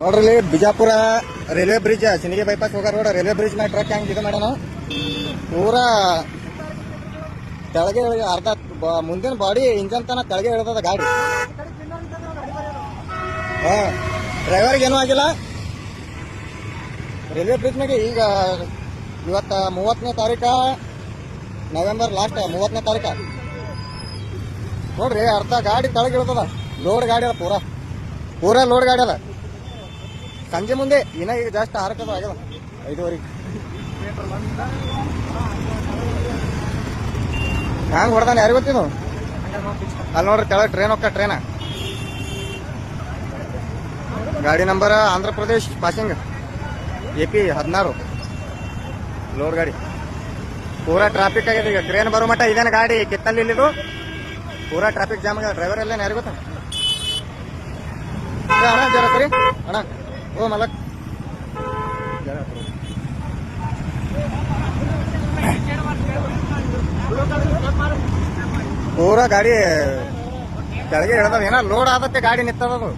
ನೋಡ್ರಿ Bijapur railway bridge ಸಿನಿಗೆ bypass ಹೋಗಾರ ರೋಡ್ ರೈಲ್ವೆ ಬ್ರಿಡ್ಜ್ ಮೇಲೆ ಟ್ರಕ್ ಹೆಂಗ್ ಇದು ಮಾಡೋಣ ಪೂರ ಇಳ್ದ- ಅರ್ಧ ಮುಂದಿನ ಬಾಡಿ ಇಂಜನ್ ತನ ಕೆಳಗೆ ಇಳ್ದದ ಗಾಡಿ. ಹಾ, ಡ್ರೈವರ್ಗೆ ಏನೂ ಆಗಿಲ್ಲ. ರೈಲ್ವೆ ಬ್ರಿಡ್ಜ್ ಮ್ಯಾಗೆ ಈಗ ಇವತ್ತ ಮೂವತ್ತನೇ ತಾರೀಕ, ನವೆಂಬರ್ ಲಾಸ್ಟ್ ಮೂವತ್ತನೇ ತಾರೀಕ. ನೋಡ್ರಿ ಅರ್ಧ ಗಾಡಿ ಕೆಳಗೆ ಇಳ್ತದ ಲೋಡ್ ಗಾಡಿ ಅದ ಪೂರಾ. ಪೂರಾ ಲೋಡ್ ಗಾಡಿ ಅದ. ಸಂಜೆ ಮುಂದೆ ಇನ್ನ ಈಗ ಜಾಸ್ತಿ ಆರಕ್ಕದು ಆಗ್ಯದ ಐದುವರೆಗೆ. ಹ್ಯಾಂಗ ಹೊಡ್ದಾನೆ ಯಾರಿಗೆ ಗೊತ್ತಿದ್ದು ಅಲ್ಲಿ ನೋಡ್ರಿ ಕೆಳಗೆ ಟ್ರೈನ್ ಹೋಗ್ತಾ ಟ್ರೈನ ಗಾಡಿ number Andhra Pradesh passing A P ಹದಿನಾರು. ಲೋಡ್ ಗಾಡಿ. ಪೂರಾ ಟ್ರಾಫಿಕ್ ಆಗಿದೆ ಈಗ. ಟ್ರೈನ್ ಬರೋ ಮಟ್ಟ ಇದೇನ ಗಾಡಿ. ಕಿತ್ತಲ್ಲಿ ಇಲ್ಲಿದು. ಪೂರಾ ಟ್ರಾಫಿಕ್ ಜಾಮ್ ಆಗಿದೆ. ಡ್ರೈವರ್ ಎಲ್ಲ ಯಾರು ಅಣ್ಣ, ಜರ ಸರಿ. ಅಣ್ಣ. ಓ ಮಲಕ್. ಪೂರಾ ಗಾಡಿ ಕೆಳಗೆ ಹೇಳ್ದವ ಏನ ಲೋಡ್ ಆದತ್ತೆ ಗಾಡಿ ನಿಂತದದು